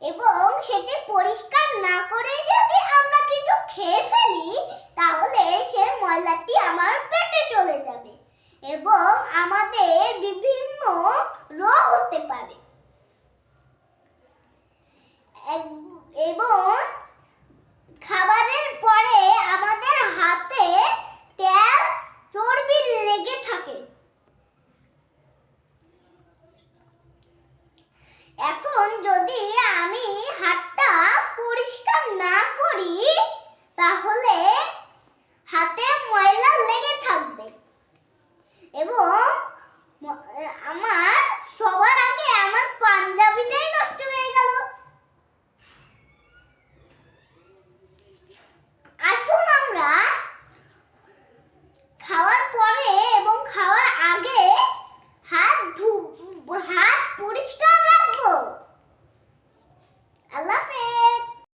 এবং সেটি পরিষ্কার না করে যদি আমরা কিছু খেয়ে ফেলি, তাহলে সে ময়লাটি আমার পেটে চলে যাবে এবং আমাদের বিভিন্ন রোগ হতে পারে। এবং এবং আমার সবার আগে আমার পাঞ্জাবিটাই নষ্ট হয়ে গেল। আসুন আমরা খাওয়ার পরে এবং খাওয়ার আগে হাত ধু হাত